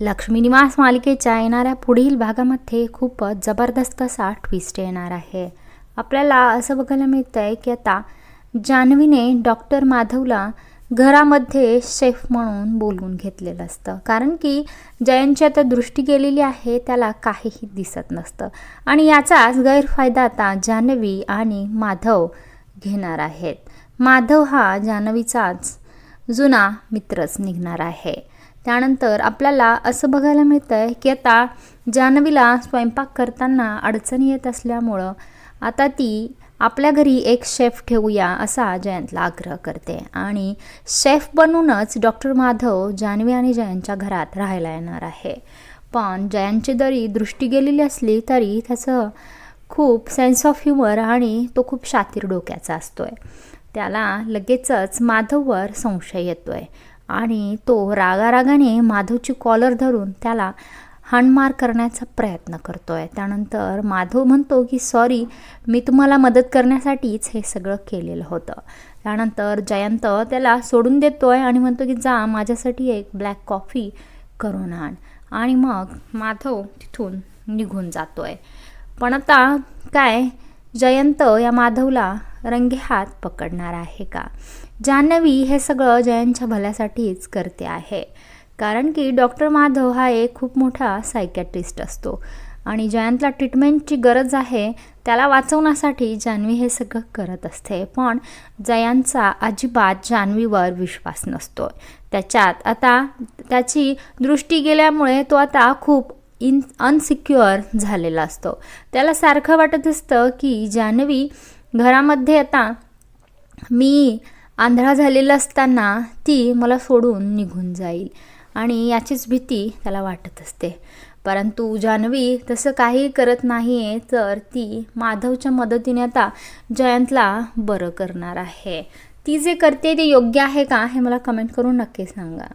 लक्ष्मी निवास मालिकेच्या येणाऱ्या पुढील भागामध्ये खूपच जबरदस्त असा ट्विस्ट येणार आहे. आपल्याला असं बघायला मिळतं आहे की आता जान्हवीने डॉक्टर माधवला घरामध्ये शेफ म्हणून बोलवून घेतलेलं असतं. कारण की जयंतची आता दृष्टी गेलेली आहे त्याला काहीही दिसत नसतं. आणि याचाच गैरफायदा आता जान्हवी आणि माधव घेणार आहेत. माधव हा जान्हवीचाच जुना मित्रच निघणार आहे. त्यानंतर आपल्याला असं बघायला मिळतं आहे की आता जान्हवीला स्वयंपाक करताना अडचणी येत असल्यामुळं आता ती आपल्या घरी एक शेफ ठेवूया असा जयंतला आग्रह करते. आणि शेफ बनूनच डॉक्टर माधव जान्हवी आणि जयंतच्या घरात राहायला येणार आहे. पण जयंतची जरी दृष्टी गेलेली असली तरी त्याचं खूप सेन्स ऑफ ह्युमर आणि तो खूप शातीर डोक्याचा असतोय. त्याला लगेचच माधववर संशय येतोय. आणि तो रागारागाने माधवची कॉलर धरून त्याला हाणमार करण्याचा प्रयत्न करतोय. त्यानंतर माधव म्हणतो की सॉरी मी तुम्हाला मदत करण्यासाठीच हे सगळं केलेलं होतं. त्यानंतर जयंत त्याला सोडून देतोय आणि म्हणतो की जा माझ्यासाठी एक ब्लॅक कॉफी करून आण. आणि मग माधव तिथून निघून जातोय. पण आता काय जयंत या माधवला रंगेहात पकडणार आहे का? जान्हवी हे सगळं जयंतच्या भल्यासाठीच करते आहे. कारण की डॉक्टर माधव हा एक खूप मोठा सायकॅट्रिस्ट असतो. आणि जयंतला ट्रीटमेंटची गरज आहे त्याला वाचवण्यासाठी जान्हवी हे सगळं करत असते. पण जयांचा अजिबात जान्हवीवर विश्वास नसतो. त्याच्यात आता त्याची दृष्टी गेल्यामुळे तो आता खूप इन अनसिक्युअर झालेला असतो. त्याला सारखं वाटत असतं की जान्हवी घरामध्ये आता मी आंधळा झालेला असताना ती मला सोडून निघून जाईल आणि याचीच भीती त्याला वाटत असते. परंतु जान्हवी तसं काही करत नाही आहे तर ती माधवच्या मदतीने आता जयंतला बरं करणार आहे. ती जे करते ते योग्य आहे का हे मला कमेंट करून नक्की सांगा.